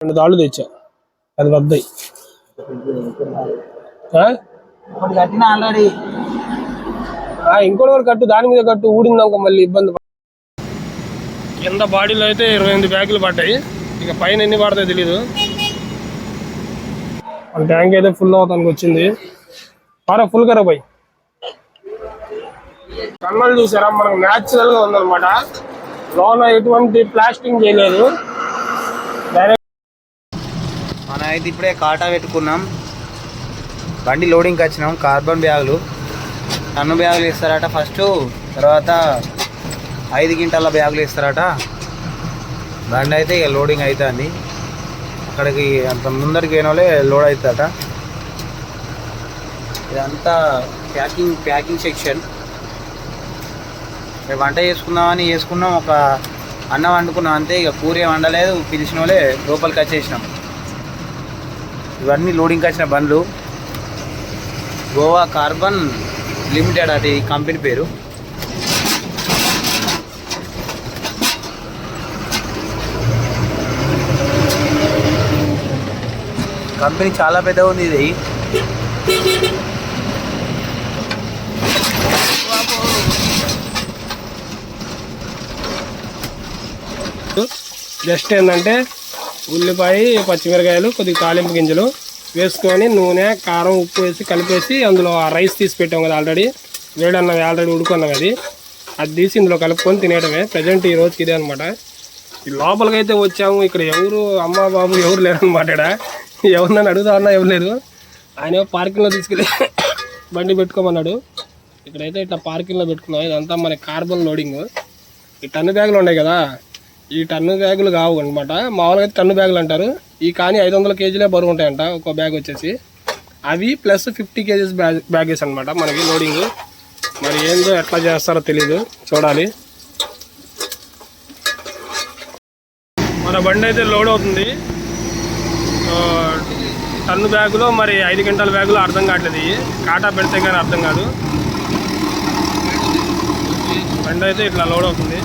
రెండు తాళ్ళు తెచ్చా. అది వద్దాయి. ఇంకోటి వరకు కట్టు దాని మీద కట్టు ఊడిందాక మళ్ళీ ఇబ్బంది కింద బాడీలో అయితే ఇరవై ఎనిమిది బ్యాగులు పడ్డాయి. ఇక పైన ఎన్ని పడతాయి తెలీదు. మన ట్యాంక్ అయితే ఫుల్ అవుతానికి వచ్చింది. పారా ఫుల్ కరా పోయి. కన్నలు చూసారా? మనకు న్యాచురల్గా ఉందన్నమాట. లోన ఎటువంటి ప్లాస్టింగ్ చేయలేదు డైరెక్ట్ మనం అయితే ఇప్పుడే కాటా పెట్టుకున్నాం. బండి లోడింగ్కి వచ్చినాం కార్బన్ బ్యాగులు. టన్ను బ్యాగులు ఇస్తారట ఫస్ట్ తర్వాత ఐదు గింటల బ్యాగులు ఇస్తారట. బండి అయితే ఇక లోడింగ్ అవుతుంది అక్కడికి అంత ముందరికి పోయిన వాళ్ళే లోడ్ అవుతుందట ఇదంతా ప్యాకింగ్ ప్యాకింగ్ సెక్షన్. రేపు వంట చేసుకుందామని చేసుకున్నాం. ఒక అన్నం వండుకున్నాం అంతే. ఇక కూరే వండలేదు. పిలిచిన వాళ్ళే లోపలికి వచ్చేసినాం. ఇవన్నీ లోడింగ్కి వచ్చిన బండ్లు. గోవా కార్బన్ లిమిటెడ్ అది కంపెనీ పేరు. కంపెనీ చాలా పెద్దగా ఉంది ఇది. జస్ట్ ఏంటంటే ఉల్లిపాయ పచ్చిమిరకాయలు కొద్దిగా తాలింపు గింజలు వేసుకొని నూనె కారం ఉప్పు వేసి కలిపేసి అందులో ఆ రైస్ తీసి పెట్టాం కదా ఆల్రెడీ. వేడన్నది ఆల్రెడీ ఉడుకున్నాం అది. అది తీసి ఇందులో కలుపుకొని తినేయడమే. ప్రజెంట్ ఈ రోజుకి ఇదే అనమాట ఈ లోపలికైతే వచ్చాము. ఇక్కడ ఎవరు అమ్మ బాబు ఎవరు లేరనమాట ఇక్కడ ఎవరినైనా అడుగుతా ఉన్నా ఎవరు లేదు ఆయన పార్కింగ్లో తీసుకెళ్ళి బండి పెట్టుకోమన్నాడు. ఇక్కడైతే ఇట్లా పార్కింగ్లో పెట్టుకున్నాం. ఇదంతా మన కార్బన్ లోడింగ్ ఈ టన్ను బ్యాగులు ఉన్నాయి కదా. ఈ టన్ను బ్యాగులు కావు అనమాట మామూలుగా అయితే టన్ను బ్యాగులు అంటారు. ఈ కానీ ఐదు వందల కేజీలే బరువు ఉంటాయంట ఒక బ్యాగ్ వచ్చేసి. అవి plus fifty KGs bag bags అనమాట మనకి లోడింగ్. మరి ఏందో ఎట్లా చేస్తారో తెలీదు. చూడాలి. మన బండి అయితే లోడ్ అవుతుంది. టన్ను బ్యాగులో మరి ఐదు గంటల బ్యాగులో అర్థం కావట్లేదు. ఇవి కాటా పెడితే కానీ అర్థం కాదు. బండి అయితే ఇట్లా లోడ్ అవుతుంది.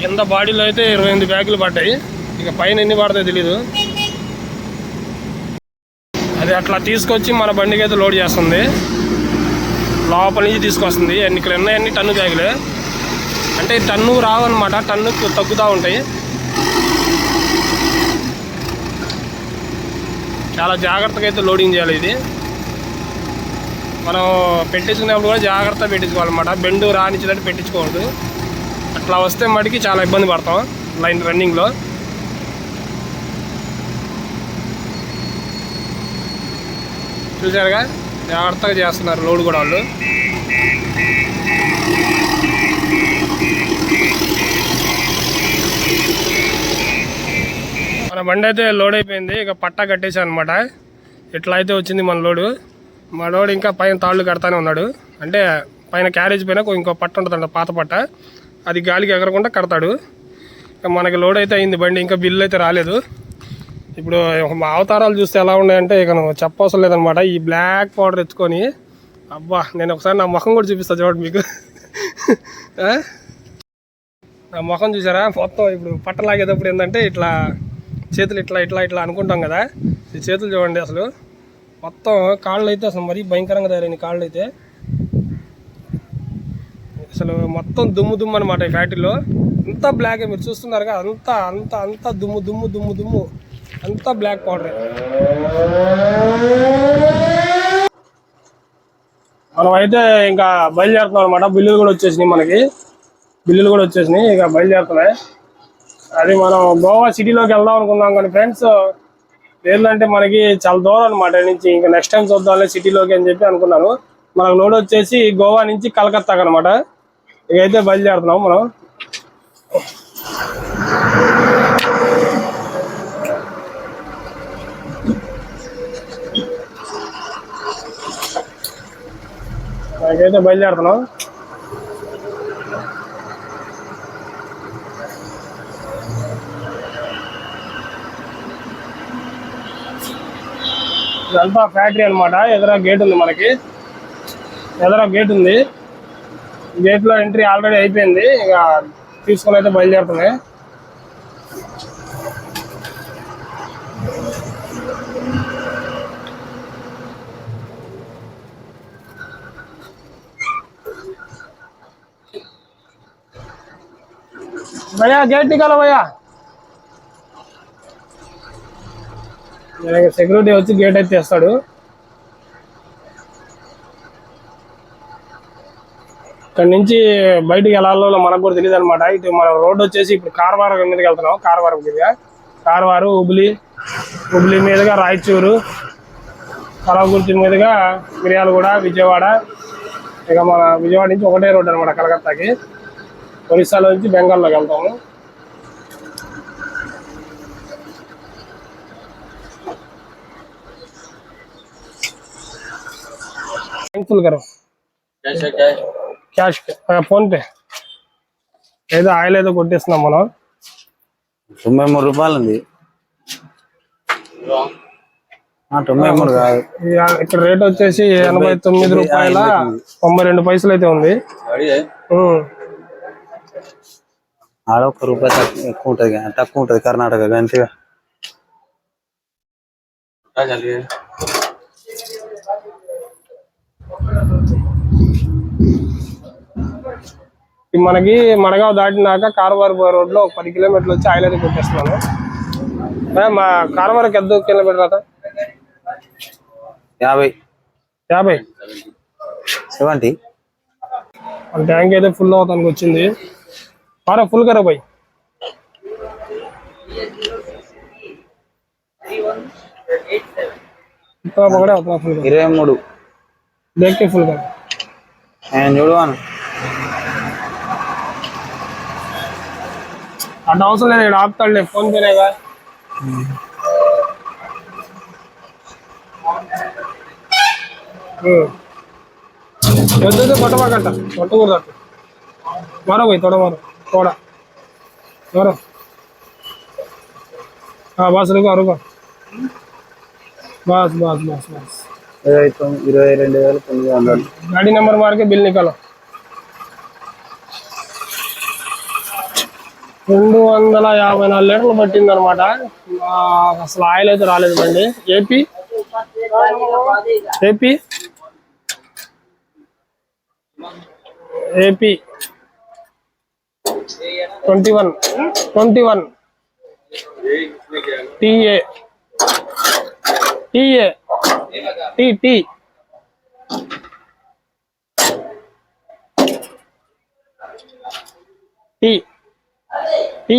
కింద బాడీలో అయితే ఇరవై ఎనిమిది బ్యాగులు పడ్డాయి. ఇక పైన ఎన్ని పడతాయి తెలీదు. అది అట్లా తీసుకొచ్చి మన బండికి అయితే లోడ్ చేస్తుంది. లోపల నుంచి తీసుకొస్తుంది. అన్ని ఇక్కడ ఉన్నాయన్ని టన్ను బ్యాగులే? అంటే టన్ను రావన్నమాట. టన్ను తగ్గుతూ ఉంటాయి. చాలా జాగ్రత్తగా అయితే లోడింగ్ చేయాలి ఇది. మనం పెట్టించుకునేప్పుడు కూడా జాగ్రత్త పెట్టించుకోవాలన్నమాట. బెండు రానిచ్చినట్టు పెట్టించుకోవద్దు. అట్లా వస్తే మటుకి చాలా ఇబ్బంది పడతాం లైన్ రన్నింగ్లో చూసారుగా జాగ్రత్తగా చేస్తున్నారు లోడ్ కూడా వాళ్ళు. మన బండి అయితే లోడ్ అయిపోయింది. ఇక పట్టా కట్టేసాను అనమాట ఇట్లా అయితే వచ్చింది మన లోడు మా లోడ్ ఇంకా పైన తాళ్ళు కడతానే ఉన్నాడు. అంటే పైన క్యారేజ్ పైన ఇంకో పట్ట ఉంటుందంట పాత పట్ట. అది గాలికి ఎగరకుండా కడతాడు. మనకి లోడ్ అయితే అయింది బండి ఇంకా బిల్లు అయితే రాలేదు. ఇప్పుడు మా అవతారాలు చూస్తే ఎలా ఉన్నాయంటే ఇక నువ్వు చెప్పవసరం లేదనమాట ఈ బ్లాక్ పౌడర్ ఎత్తుకొని అబ్బా నేను ఒకసారి నా ముఖం కూడా చూపిస్తాను చూడండి మీకు. ఆ? నా ముఖం చూసారా? మొత్తం ఇప్పుడు పట్ట లాగేటప్పుడు ఏంటంటే ఇట్లా చేతులు ఇట్లా ఇట్లా ఇట్లా అనుకుంటాం కదా. ఈ చేతులు చూడండి అసలు. మొత్తం కాళ్ళు అయితే అసలు మరీ భయంకరంగా తయారైన కాళ్ళు అయితే అసలు మొత్తం దుమ్ము దుమ్ము అనమాట ఈ ఫ్యాక్టరీలో. అంతా బ్లాక్ మీరు చూస్తున్నారుగా అంతా అంతా అంతా దుమ్ము దుమ్ము దుమ్ము దుమ్ము. అంతా బ్లాక్ పౌడర్ మనం అయితే ఇంకా బయలుదేరుతున్నాం అనమాట బిల్లులు కూడా వచ్చేసినాయి మనకి. బిల్లులు కూడా వచ్చేసినాయి ఇక బయలుదేరుతున్నాయి. అది మనం గోవా సిటీలోకి వెళ్దాం అనుకున్నాం కానీ ఫ్రెండ్స్ ఏంటంటే మనకి చాలా దూరం అనమాట నుంచి. ఇంకా నెక్స్ట్ టైం చూద్దాంలే సిటీలోకి అని చెప్పి అనుకున్నాను. మనకు లోడ్ వచ్చేసి గోవా నుంచి కలకత్తాకి అనమాట ఇకైతే బయలుదేరుతున్నాం మనం. ఇకైతే బయలుదేరుతున్నాం. ఇదంతా ఫ్యాక్టరీ అనమాట ఎదుర గేట్ ఉంది మనకి. ఎదుర గేట్ ఉంది. గేట్లో ఎంట్రీ ఆల్రెడీ అయిపోయింది. ఇక తీసుకొని అయితే బయలుదేరుతున్నాయి. భయ్యా గేట్ నికాలో భయ్యా? సెక్యూరిటీ వచ్చి గేట్ అయితే తెస్తాడు. ఇక్కడ నుంచి బయటికి వెళ్ళాలో మనకు కూడా తెలియదు అనమాట ఇటు మన రోడ్ వచ్చేసి ఇప్పుడు కార్వార మీదకి వెళ్తున్నాం కార్వార మీదుగా. కార్వారు హుబ్లీ హుబ్లీ మీదుగా రాయచూరు కలవకుర్తి మీదుగా మిర్యాలగూడ విజయవాడ. ఇక మన విజయవాడ నుంచి ఒకటే రోడ్ అనమాట కలకత్తాకి. ఒరిస్సాలో నుంచి బెంగాల్లోకి వెళ్తాము. థ్యాంక్ఫుల్ గారు క్యాష్ ఫోన్ పే ఏదో ఆయిల్ ఏదో కొట్టేస్తున్నాం మనం. తొంభై మూడు రూపాయలు ఉంది తొంభై మూడు కాదు. ఇక ఇక్కడ రేట్ వచ్చేసి ఎనభై తొమ్మిది రూపాయల తొంభై రెండు పైసలు అయితే ఉంది. ఆడ ఒక్క రూపాయి తక్కువ ఎక్కువ ఉంటుంది తక్కువ ఉంటుంది కర్ణాటక గంతిగా. మనకి మడగావ్ దాటినాక కార్వార్ రోడ్లో పది కిలోమీటర్లు వచ్చి ఆయిలని పెట్టేస్తున్నాను మా కార్వార్కి ఎంత కిలోమీటర్ అత యాభై. యాభై? సెవెంటీ. ట్యాంక్ అయితే ఫుల్ అవుతానికి వచ్చింది. ఆరా ఫుల్ కరా పోయి. ఇరవై మూడు. ఫుల్ కరా నేను చూడవాను. అటు అవసరం లేదు ఇక్కడ ఆపుతాడులే ఫోన్ పేనేగా వద్దు కొట్టమాకంట కొట్టకూడదు అట్టు మరో పోయి తోడ మరో తోడ. మరో బాస్ రుగా రుగా బాస్ బాస్ బాస్ బాస్. ఇరవై ఇరవై రెండు వేల తొమ్మిది వందలు గాడి నెంబర్ మార్కే బిల్ నికాలో రెండు వందల యాభై నాలుగు లీటర్లు పట్టింది అనమాట అసలు ఆయిల్ అయితే రాలేదు బండి. AP? AP? AP? Twenty one. Twenty one. TA TA TT T. T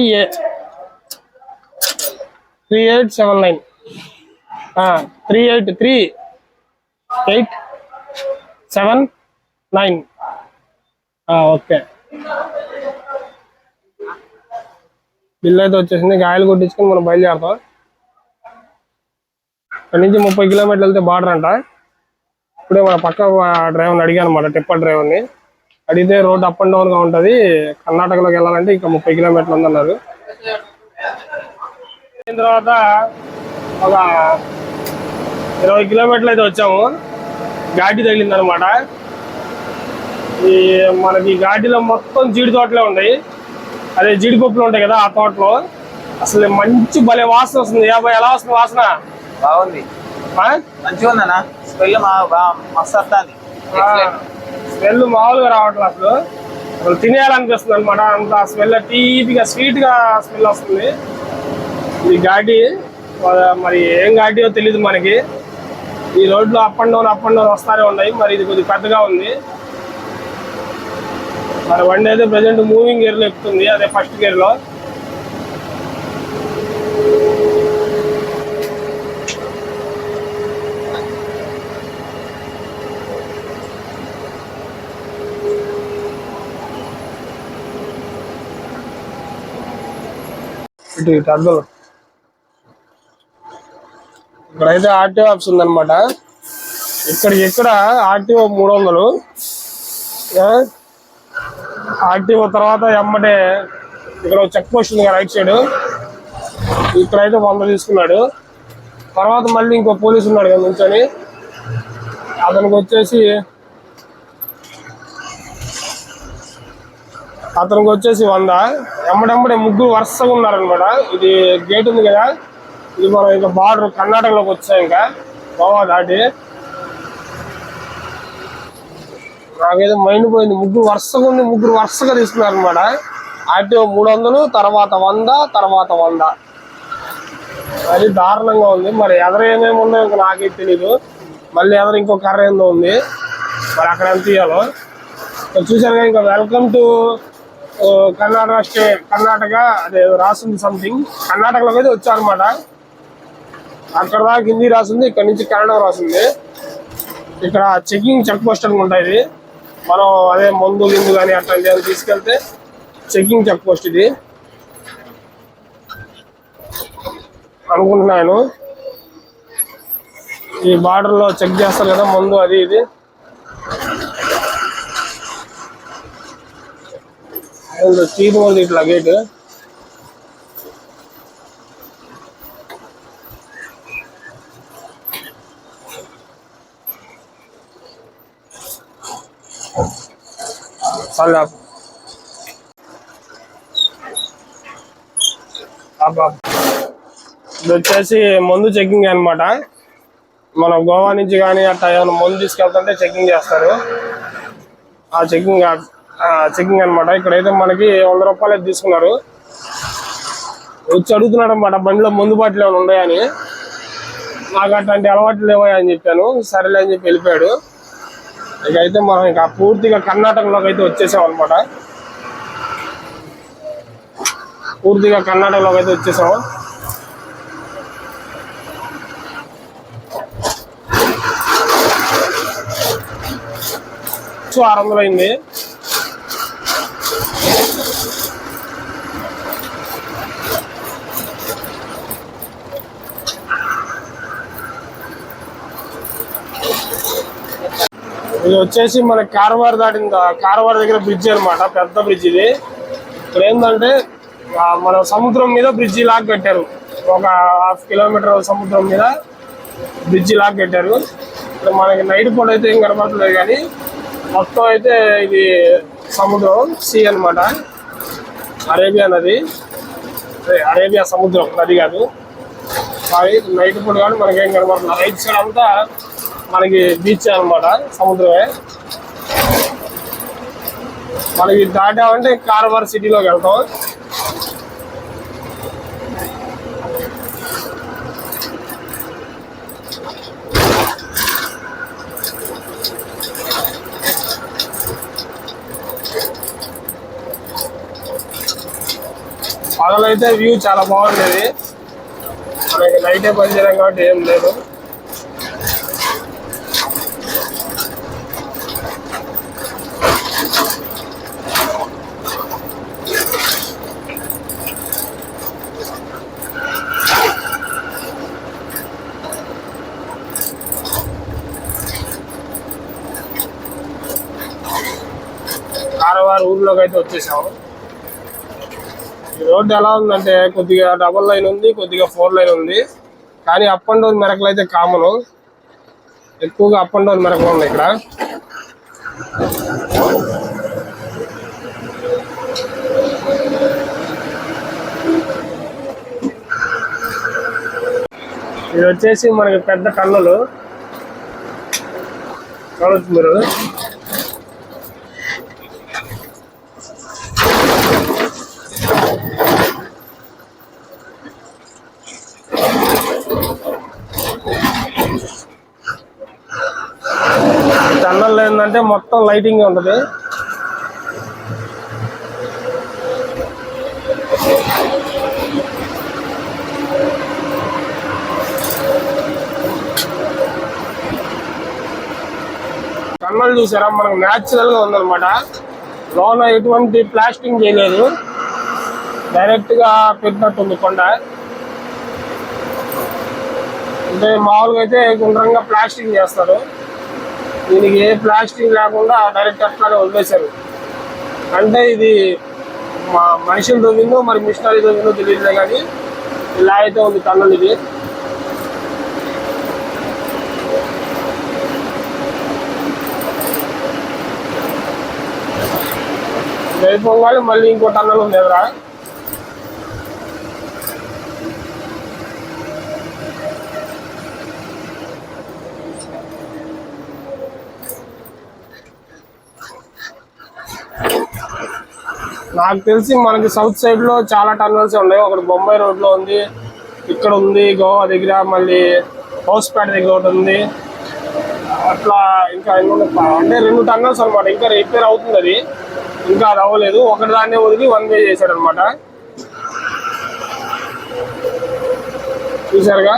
three eight seven nine. Three eight three eight seven nine. Okay. Bill అయితే వచ్చేసింది. గాయలు కొట్టించుకొని మనం బయలుదేరుతాం. ఇక్కడ నుంచి ముప్పై కిలోమీటర్లు వెళ్తే బార్డర్ అంట. ఇప్పుడే మన పక్క డ్రైవర్ని అడిగాను అనమాట టిప్పర్ డ్రైవర్ని. అడిగితే రోడ్ అప్ అండ్ డౌన్గా ఉంటది. కర్ణాటకలోకి వెళ్ళాలంటే ఇంకా ముప్పై కిలోమీటర్లు ఉందన్నారు. తర్వాత ఒక ఇరవై కిలోమీటర్లు అయితే వచ్చాము. ఘాటి తగిలింది అనమాట ఈ మనకి ఘాటిలో మొత్తం జీడి తోటలే ఉన్నాయి. అదే జీడిపప్పులు ఉంటాయి కదా ఆ తోటలో. అసలు మంచి భలే వాసన వస్తుంది. యాభై ఎలా వస్తుంది వాసన? బాగుంది? మంచిగా ఉందన్నా స్మెల్ మస్తు వస్తుంది. స్మెల్ మామూలుగా రావట్లేదు అసలు. అసలు తినేయాలనిపిస్తుంది అనమాట అంత స్మెల్ తీపిగా స్వీట్గా స్మెల్ వస్తుంది. ఇది ఘాటి మరి ఏం ఘాటియో తెలియదు మనకి. ఈ రోడ్లో up and down up and down వస్తానే ఉన్నాయి. మరి ఇది కొద్దిగా పెద్దగా ఉంది. మరి బండి అయితే ప్రజెంట్ మూవింగ్ గేర్లో ఎక్కుతుంది. అదే ఫస్ట్ గేర్లో ఇటు ఇటు అర్థం ఇక్కడైతే ఆర్టీఓ ఆఫీస్ ఉందన్నమాట. ఇక్కడ ఇక్కడ ఆర్టీఓ మూడు వందలు. ఆర్టీఓ తర్వాత ఎమ్మటే ఇక్కడ చెక్ పోస్ట్ ఉంది రైట్ సైడ్ ఇక్కడైతే వంద తీసుకున్నాడు. తర్వాత మళ్ళీ ఇంకో పోలీసు ఉన్నాడు కదా నుంచొని. అతనికి వచ్చేసి అతనికి వచ్చేసి వంద. ఎమ్మడెమ్మడే ముగ్గురు వరుసగా ఉన్నారనమాట. ఇది గేట్ ఉంది కదా. ఇది మనం ఇంకా బార్డర్ కర్ణాటకలోకి వచ్చాయి ఇంకా. గోవా దాటి. నాకేదో మైండ్ పోయింది. ముగ్గురు వరుసగా ఉంది ముగ్గురు వరుసగా తీసుకున్నారనమాట ఆర్టీఓ మూడు వందలు తర్వాత వంద తర్వాత వంద. అది దారుణంగా ఉంది. మరి ఎదర ఏమేమి ఉన్నాయో ఇంకా నాకే తెలీదు. మళ్ళీ ఎదర ఇంకో కర్ర ఏందో ఉంది. మరి అక్కడ ఎంత తీయాలో చూసారుగా ఇంకా welcome to Karnataka state Karnataka అదే రాసింది సంథింగ్ కర్ణాటకలోకి అయితే వచ్చారనమాట అక్కడ దాకా హిందీ రాసింది ఇక్కడ నుంచి కన్నడ రాసింది. ఇక్కడ చెకింగ్ చెక్ పోస్ట్ అనుకుంటా ఇది. మనం అదే మందు గిందు కానీ అట్లాంటి తీసుకెళ్తే చెకింగ్ చెక్ పోస్ట్ ఇది. అనుకుంటున్నాను. ఈ బార్డర్లో చెక్ చేస్తారు కదా మందు అది ఇది. తీరు ఉంది ఇట్లా గేట్. చాలు ఇది వచ్చేసి మందు చెకింగ్ అన్నమాట. మన గోవా నుంచి కానీ అట్లా ఏమైనా ముందు తీసుకెళ్తుంటే చెకింగ్ చేస్తారు. ఆ చెకింగ్ చెకింగ్ అనమాట ఇక్కడైతే మనకి వంద రూపాయలు అయితే తీసుకున్నారు. వచ్చి అడుగుతున్నాడు అనమాట బండిలో ముందు బాటిల్ ఏమైనా ఉన్నాయని నాకు అట్లాంటి అలవాట్లు లేవా అని చెప్పాను. సరేలే అని చెప్పి వెళ్ళిపోయాడు. ఇక అయితే మనం ఇంకా పూర్తిగా కర్ణాటకలోకి అయితే వచ్చేసాం అనమాట పూర్తిగా కర్ణాటకలోకి అయితే వచ్చేసాం ఆరు వందలు అయింది. ఇది వచ్చేసి మన కారవార్ దాటిన కారవార్ దగ్గర బ్రిడ్జ్ అన్నమాట. పెద్ద బ్రిడ్జ్ ఇది. ఇక్కడ ఏంటంటే మన సముద్రం మీద బ్రిడ్జి లాగా కట్టారు. ఒక హాఫ్ కిలోమీటర్ సముద్రం మీద బ్రిడ్జి లాగా కట్టారు. ఇక్కడ మనకి నైట్ పూట అయితే ఏం కనపడలేదు కానీ మొత్తం అయితే ఇది సముద్రం సీ అన్నమాట. అరేబియా నది. అరేబియా సముద్రం నది కాదు. సారీ నైట్ పూట కానీ మనకేం ఏం కనపడుతుంది రైట్ సైడ్ అంతా మనకి బీచ్ అన్నమాట సముద్రమే. మనకి దాటామంటే కారవార్ సిటీలోకి వెళ్తాం. పగలైతే వ్యూ చాలా బాగుండేది. మనకి నైటే పని చేయడం కాబట్టి ఏం లేదు. కారవారు అయితే వచ్చేసాము. ఈ రోడ్డు ఎలా ఉందంటే కొద్దిగా డబుల్ లైన్ ఉంది కొద్దిగా ఫోర్ లైన్ ఉంది. కానీ అప్ అండ్ డౌన్ మెరకలు అయితే కామన్ ఎక్కువగా అప్ అండ్ డౌన్ మెరకలు ఉన్నాయి ఇక్కడ. ఇది వచ్చేసి మనకి పెద్ద కన్నులు చూడొచ్చు మీరు. అంటే మొత్తం లైటింగ్ ఉంటుంది. టన్నల్ చూసారా? మనకు న్యాచురల్గా ఉందన్నమాట. లోన ఎటువంటి ప్లాస్టింగ్ చేయలేదు. డైరెక్ట్గా పెట్టినట్టుంది కొండ. అంటే మామూలుగా అయితే గుండ్రంగా ప్లాస్టింగ్ చేస్తారు. దీనికి ఏ ప్లాస్టింగ్ లేకుండా డైరెక్ట్ అట్లానే వదిలేశారు. అంటే ఇది మా మనుషులు దొంగిందో మరి మిషనరీ దొంగిందో తెలియదులే కానీ ఇలా అయితే ఉంది కన్నులు వెళ్ళిపోవాలి మళ్ళీ ఇంకో టన్నలు ఉంది ఎదురా నాకు తెలిసి మనకి సౌత్ సైడ్లో చాలా టన్నల్స్ ఉన్నాయి. ఒకటి బొంబాయి రోడ్లో ఉంది ఇక్కడ ఉంది గోవా దగ్గర మళ్ళీ హౌస్పేట దగ్గర ఒకటి ఉంది. అట్లా ఇంకా అంటే రెండు టన్నల్స్ అనమాట ఇంకా రిపేర్ అవుతుంది అది. ఇంకా అది అవ్వలేదు. ఒకటి దాన్నే వదిలి వన్ వే చేశాడు అనమాట చూసారుగా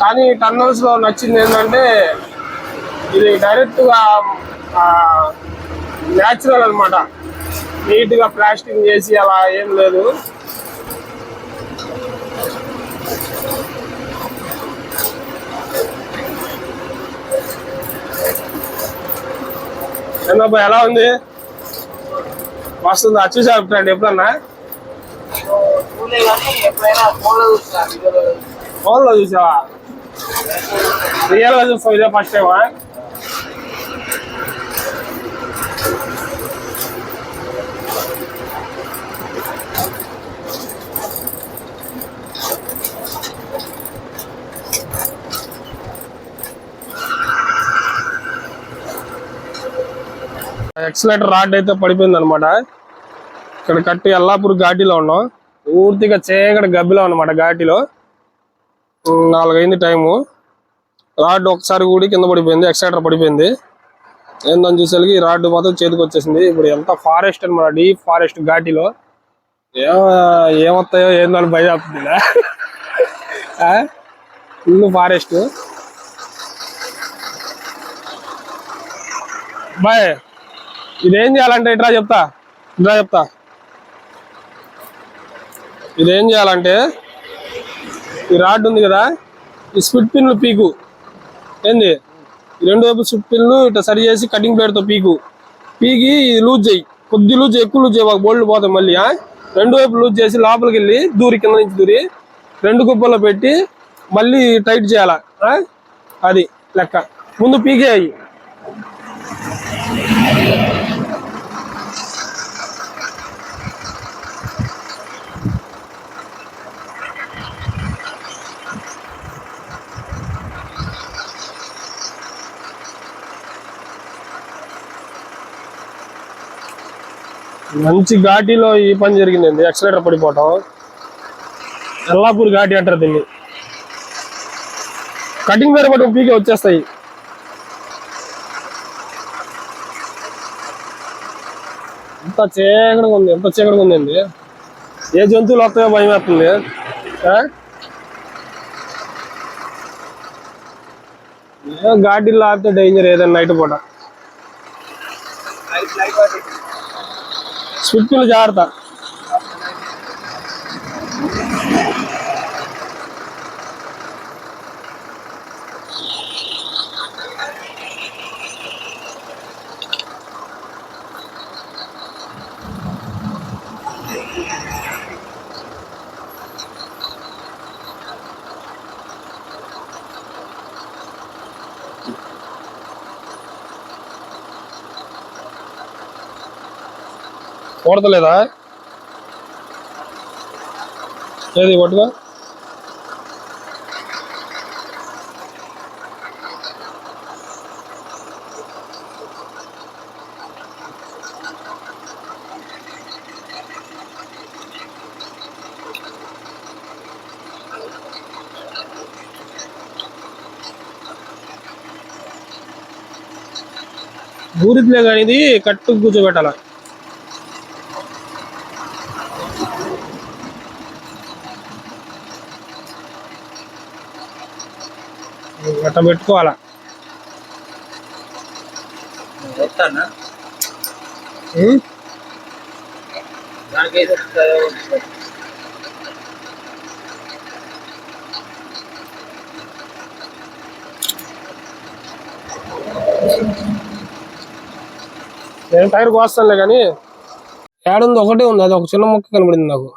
కానీ టన్నల్స్లో నచ్చింది ఏంటంటే ఇది డైరెక్ట్గా న్యాచురల్ అనమాట నీట్గా ప్లాస్టింగ్ చేసి అలా ఏం లేదు. ఏందబ్బా ఎలా ఉంది? వస్తుందా? చూసా ఫ్రెండ్ ఎప్పుడన్నా? ఫోన్లో ఫోన్లో చూసావా? రియల్గా చూస్తావు? ఇదే ఫస్ట్ టైమా ఎక్సలేటర్ రాడ్ అయితే పడిపోయింది అనమాట ఇక్కడ కట్టి అల్లాపూర్ ఘాటీలో ఉన్నాం. పూర్తిగా చీకటి గబ్బిలో అనమాట ఘాటీలో. నాలుగైంది టైము. రాడ్ ఒకసారి కూడి కింద పడిపోయింది ఎక్సలేటర్ పడిపోయింది. ఏందని చూసేసరికి ఈ రాడ్ మాత్రం చేతికి వచ్చేసింది. ఇప్పుడు ఎంత ఫారెస్ట్ అనమాట డీప్ ఫారెస్ట్ ఘాటీలో. ఏమొస్తాయో ఏందని భయం ఫుల్ ఫారెస్ట్. బాయ్. ఇదేం చేయాలంటే ఇట్రా చెప్తా ఇట్రా చెప్తా. ఇదేం చేయాలంటే ఈ రాడ్ ఉంది కదా ఈ స్పిట్ పిన్లు పీకు. ఏంది? ఈ రెండు వైపు స్పిట్ పిన్లు ఇట్లా సరి చేసి కటింగ్ ప్లేట్తో పీకు. పీకి ఇది లూజ్ చేయి కొద్ది లూజ్ ఎక్కువ లూజ్ చేయి బోల్డ్ పోతాయి మళ్ళీ రెండు వైపు లూజ్ చేసి లోపలికి వెళ్ళి దూరి కింద నుంచి దూరి రెండు కుప్పల్లో పెట్టి మళ్ళీ టైట్ చేయాలా అది లెక్క. ముందు పీకే అయ్యి మంచి ఘాటీలో ఈ పని జరిగిందండి. ఎక్సలేటర్ పడిపోవటం. ఎల్లాపూర్ ఘాటి అంటారు దీన్ని. కటింగ్ వేరే పట్టుకు పీకే వచ్చేస్తాయి. ఎంత చీకటిగా ఉంది ఎంత చీకటిగా ఉందండి. ఏ జంతువులు వస్తాయో భయం వేస్తుంది. ఘాటీలో ఆపితే డేంజర్ ఏదైనా నైట్ పూట. స్విఫ్ట్లు జాగ్రత్త. కొడతలేదా? ఏది పట్టుకో ఊరిదిలే కానీ ఇది కట్టు కూర్చోబెట్టాలి? అట్ట పెట్టుకోవాలా? నేను టైర్ కోస్తానులే కానీ ఏడుంది ఒకటే ఉంది అది ఒక చిన్న ముక్క కనబడింది నాకు.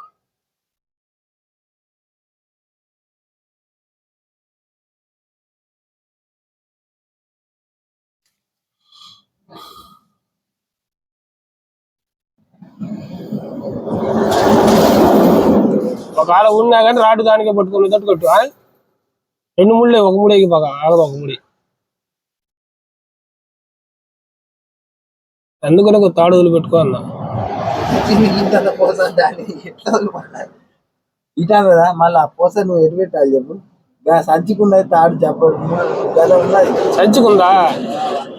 ఒకవేళ ఉన్నా కానీ రాడు దానికే పట్టుకుని తట్టు కొట్టు ఆ? రెండు ముళ్ళే ఒక ముడి ఎగిపోక ఆగదు ఒక ముడి. అందుకని ఒక తాడు వదిలి పెట్టుకో అన్నా? ఇటా కదా మళ్ళీ ఆ పోస నువ్వు ఎటు పెట్టాలి చెప్పు? సంచికుండా తాడు చెప్పడు గల ఉన్నది. సంచుకుందా?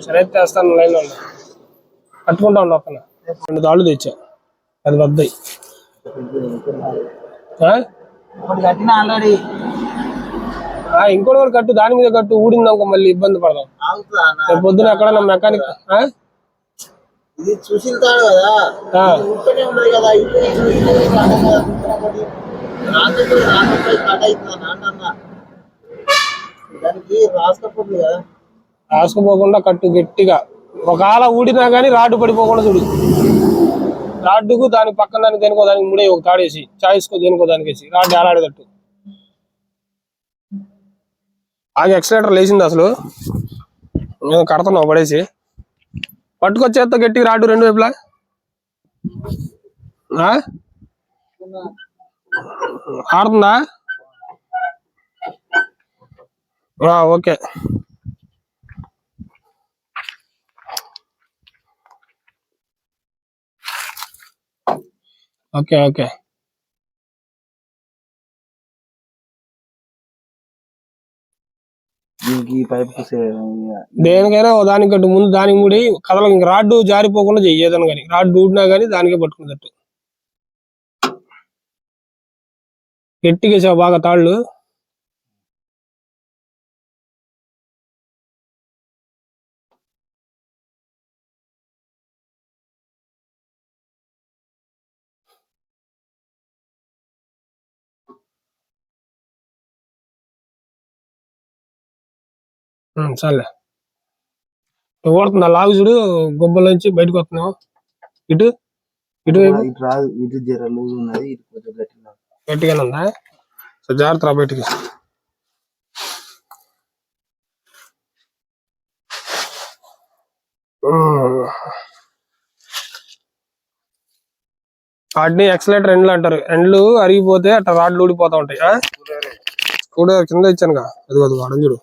సరే అయితే వేస్తాను లైన్లో ఉన్నా. రెండు తాళ్ళు తెచ్చా. అది వద్దాయి ఇంకోటి వరకు కట్టు దాని మీద కట్టు ఊడిందనుకో మళ్ళీ ఇబ్బంది పడదాం? రేపు పొద్దున ఎక్కడన్నా మెకానిక్? ఇది చూసిన కదా. కదా. రాసుకుపోకుండా కట్టు గట్టిగా. ఒకవేళ ఊడినా కానీ రాడ్డు పడిపోకుండా చూడు. రాడ్డుకు దాని పక్కన దానికి దేనికో దానికి ముడే ఒక తాడేసి చాయిస్కో దేనికో దానికి వేసి రాడ్డు ఆడేటట్టు ఆగి ఎక్సలేటర్ లేచింది అసలు. నేను కడతాను పడేసి. పట్టుకొచ్చేస్తా గట్టి రాడ్డు రెండు వైపులా. ఆడుతుందా? ఆ, ఓకే. Okay okay. దీనికి పైపు దేనికైనా దానికి కట్టు ముందు దానికి ముడి కథలకు ఇంక రాడ్డు జారిపోకుండా చెయ్యి ఏదైనా కానీ రాడ్డు ఊడినా కానీ దానికే పట్టుకునేటట్టు. గట్టిగా బాగా తాళ్ళు. సర్లే. ఓడుతుందా లాగు చూడు గుబ్బలోంచి బయటకు వస్తున్నావు. ఇటు ఇటు ఇటు రాదు ఇటు జర లూజ్ ఉన్నది ఇటు కొంచెం గట్టిగా గట్టిగానే ఉందా? సో జాగ్రత్త రా బయటికి. వాటిని ఎక్సలేటర్ ఎండ్లు అంటారు. ఎండ్లు అరిగిపోతే అట్లా రాడ్లు ఊడిపోతా ఉంటాయి. కింద ఇచ్చానుగా. అదిగో అది వాడని చూడు.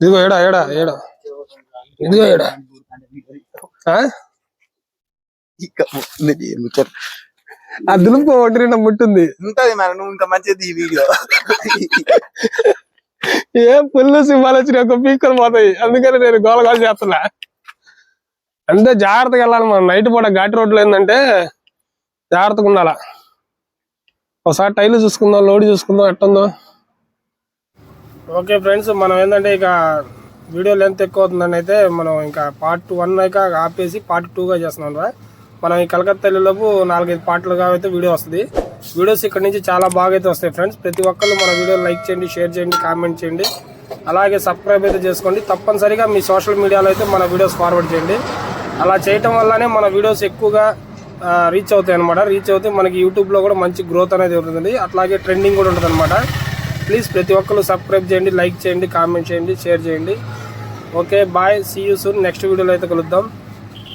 ఇదిగో ఏడా ఏడా ఏడా? ఇదిగో ఏడా? ఒకటి రెండు ముట్టుంది. ఉంటది మరి నువ్వు ఇంకా మంచిది ఈ వీడియో. ఏ పుల్లు సింహాలు వచ్చినాయి ఒక పీక్కలు పోతాయి. అందుకని నేను గోల గోల చేస్తున్నా. అంతే జాగ్రత్తగా వెళ్ళాలి మనం. నైట్ పూట ఘాటి రోడ్లు ఏంటంటే జాగ్రత్తగా ఉండాల. ఒకసారి టైలు చూసుకుందాం లోడ్ చూసుకుందాం ఎట్టుందో. ఓకే ఫ్రెండ్స్ మనం ఏంటంటే ఇక వీడియో లెంత్ ఎక్కువ అవుతుందని అయితే మనం ఇంకా పార్ట్ వన్ అయితే ఆపేసి పార్ట్ టూగా చేస్తున్నాం రా. మనం ఈ కలకత్తా నాలుగైదు పార్ట్లుగా అయితే వీడియో వస్తుంది. వీడియోస్ ఇక్కడ నుంచి చాలా బాగా అయితే వస్తాయి ఫ్రెండ్స్. ప్రతి ఒక్కళ్ళు మన వీడియో లైక్ చేయండి షేర్ చేయండి కామెంట్ చేయండి. అలాగే సబ్స్క్రైబ్ అయితే చేసుకోండి. తప్పనిసరిగా మీ సోషల్ మీడియాలో అయితే మన వీడియోస్ ఫార్వర్డ్ చేయండి. అలా చేయటం వల్లనే మన వీడియోస్ ఎక్కువగా రీచ్ అవుతాయి అనమాట రీచ్ అవుతే మనకి యూట్యూబ్లో కూడా మంచి గ్రోత్ అనేది ఉంటుంది అట్లాగే ట్రెండింగ్ కూడా ఉంటుంది అనమాట ప్లీజ్ ప్రతి ఒక్కరు సబ్స్క్రైబ్ చేయండి లైక్ చేయండి కామెంట్ చేయండి షేర్ చేయండి. Okay bye see you soon next వీడియోలో అయితే కలుద్దాం.